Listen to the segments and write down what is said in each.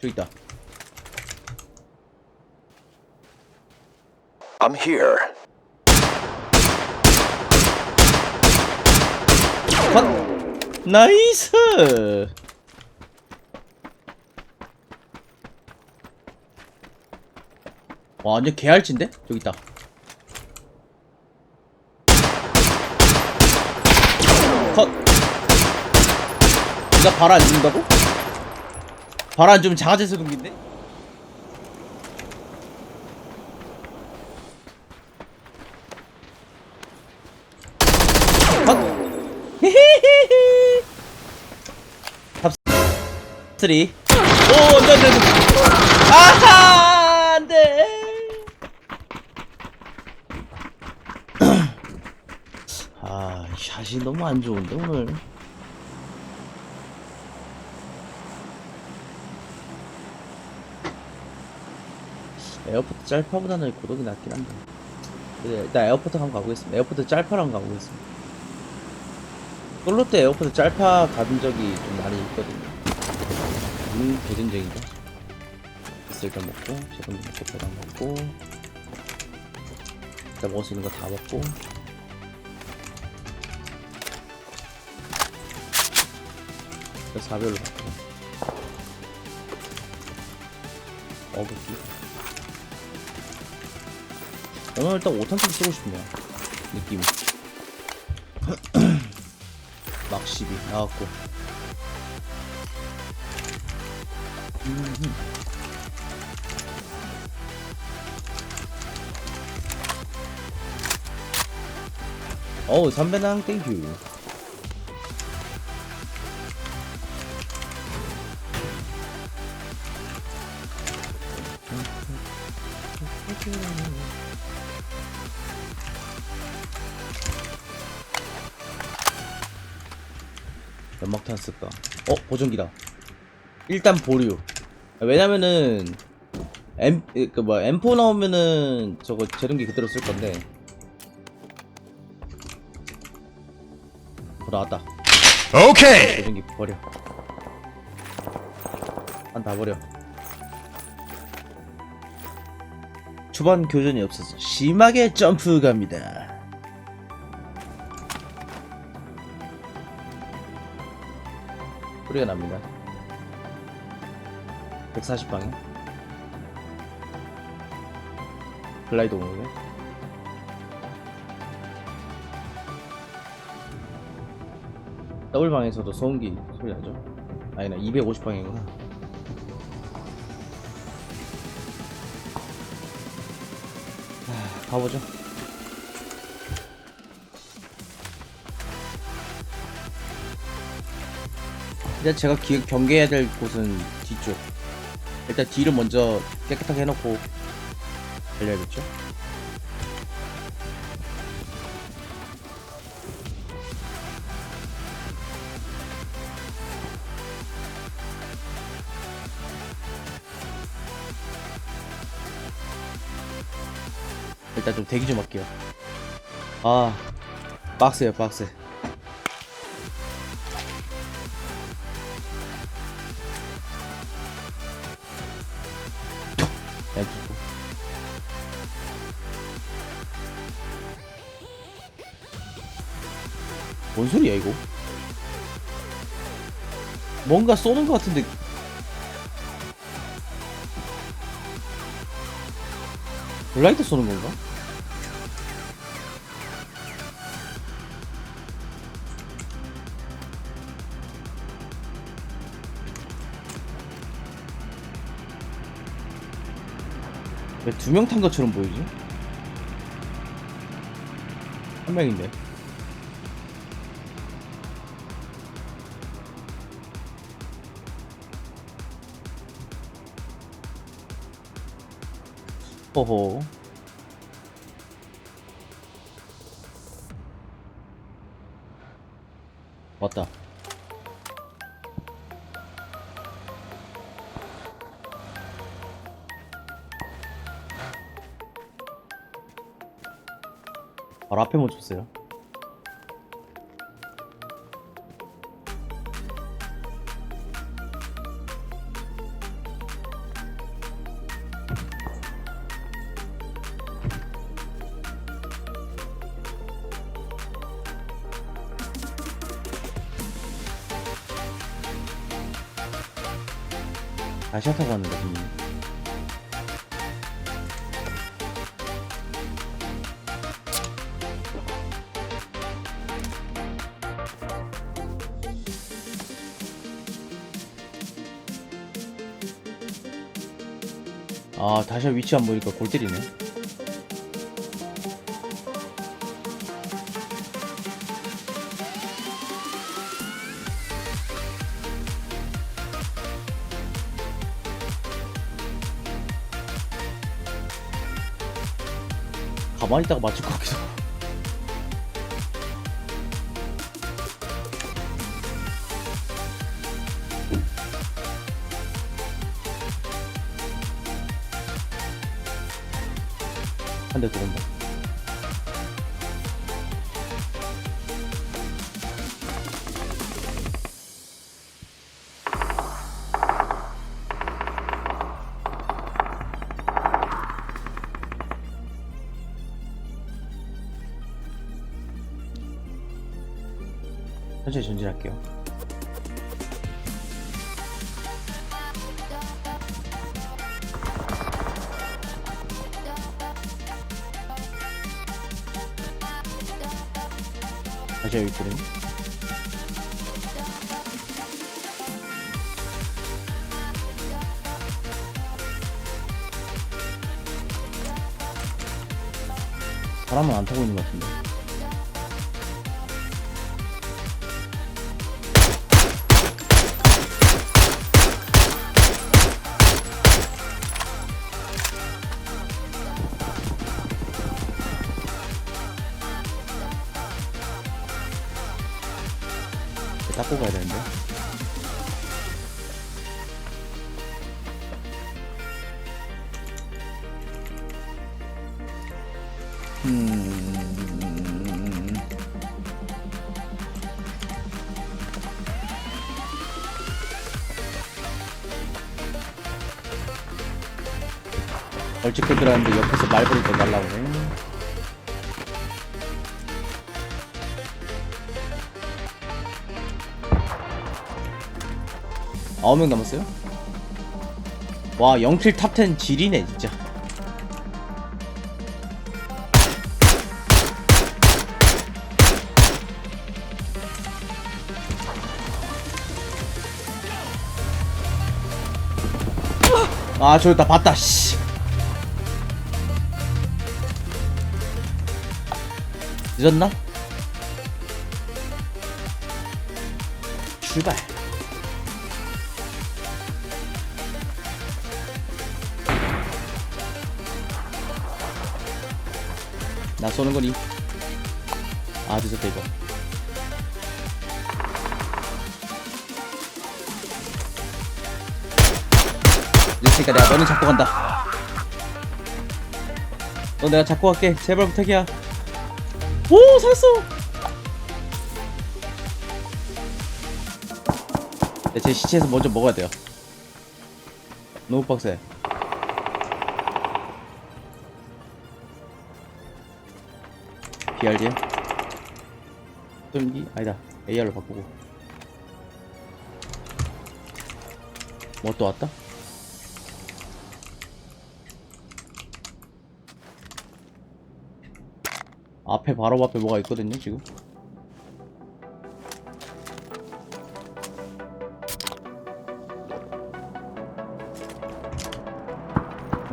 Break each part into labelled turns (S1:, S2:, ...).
S1: 저기 있다.
S2: I'm here.
S1: 컷! 나이스! 와, 완전 개알진데? 저기 있다. 컷! 니가 발안 죽는다고? 장아재수 금인데? 컷! 히히히히. 탑 쓰리. 오. 아하 안돼. 아, 샷이 너무 안 좋은데 오늘. 에어포트 짤파보다는 고독이 낫긴 한데. 네, 일단 에어포트 한번 가보겠습니다. 에어포트 짤파랑 가보겠습니다. 솔로 때 에어포트 짤파 가본 적이 좀 많이 있거든요. 음, 개전적인가? 있을 일단 먹고, 제건 먹고, 배당 먹고, 일단 먹을 수 있는 거 다 먹고, 그래서 4별로 바꾸고, 어긋기. 오늘 일단 5탄 좀 쓰고 싶네요. 느낌이. 막12 나왔고. 음. 어우, 삼배낭 땡큐. 연막탄 쓸까? 어, 보정기다. 일단 보류. 왜냐면은 M 그뭐 M4 나오면은 저거 재련기 그대로 쓸 건데. 어, 나왔다.
S2: Okay.
S1: 재련기 버려. 한다 버려. 초반 교전이 없어서 심하게 점프 갑니다. 소리가 납니다. 140방에 글라이드 오는데 더블방에서도 소음기 소리 나죠? 아니나 250방이구나 가보죠 일단 제가 기, 경계해야 될 곳은 뒤쪽. 일단 뒤를 먼저 깨끗하게 해놓고 달려야겠죠? 일단 좀 대기 좀 할게요. 아 박스에요 박스 뭔 소리야 이거 뭔가 쏘는 것 같은데 블라이트 쏘는 건가? 왜 두 명 탄 것처럼 보이지? 한 명인데. 호호. 왔다. 바로 앞에 못 줬어요. 다시 타고 왔는데 형님. 아 다시 위치 안 보니까 골 때리네 가만히 있다가 맞출 것 같기도 하고. 한대 들어온다 천천히 전진할게요. 다시 여기 있거든요. 사람은 안 타고 있는 것 같은데 닦고 가야 되는데. 음... 얼찍게 들어왔는데 옆에서 말 보니까 날라오네 아홉 명 남았어요? 와 영킬 탑10 질이네 진짜 아 저기 다 봤다 씨 늦었나? 출발 나 쏘는 거니? 아 늦었다 이거. 늦으니까 내가 너는 잡고 간다. 너 내가 잡고 갈게. 제발 부탁이야. 오 살았어! 네, 제 시체에서 먼저 먹어야 돼요. 너무 빡세 BRDM 쏘기? 아니다. AR로 바꾸고. 뭐 또 왔다? 앞에 바로 앞에 뭐가 있거든요 지금?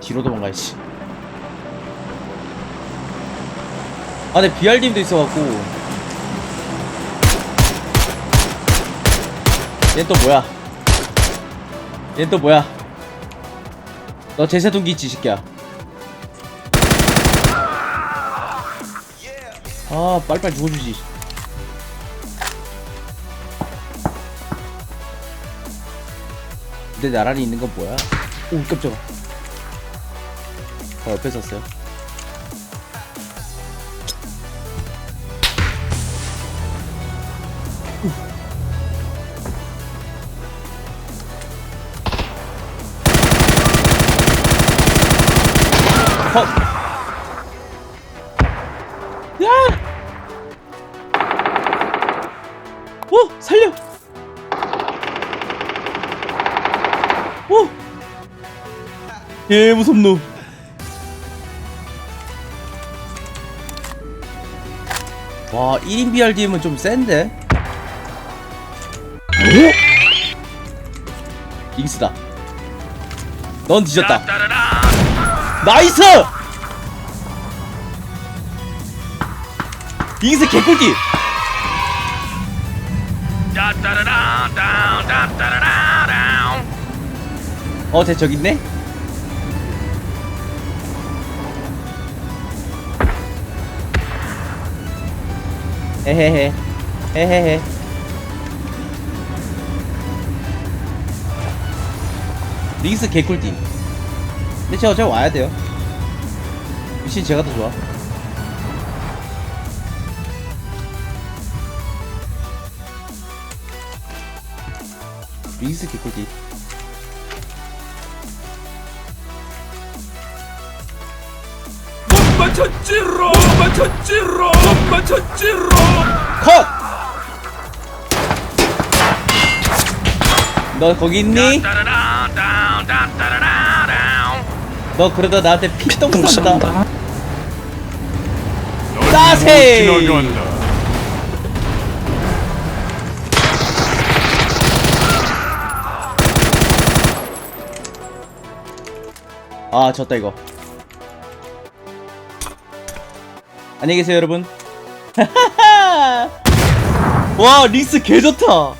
S1: 뒤로 도망가야지 아 근데 BRDM도 있어갖고. 얘 또 뭐야? 얘 또 뭐야? 너 제세동기 있지 이 새끼야? 아 빨리빨리 죽어주지. 근데 나란히 있는 건 뭐야? 오 깜짝아. 저 옆에 섰어요 컷! 야! 어! 살려! 어! 예 무섭노 와 1인 BRDM은 좀 센데 링스다 넌 뒤졌다 나이스! 링스 개꿀띠 어쟤 저기 있네? 헤헤헤. 헤헤헤. 링스 개꿀띠 근데 제가 어차피 와야 돼요. 미신 제가 더 좋아. 링스 개꿀띠.
S3: 못 맞췄지롱 못 맞췄지롱 못 맞췄지롱
S1: 컷! 너 거기 있니? 너 그러다 나한테 피똥 싼다!
S3: 지나간다
S1: 아 졌다 이거. 안녕히 계세요 여러분. 와 링스 개 좋다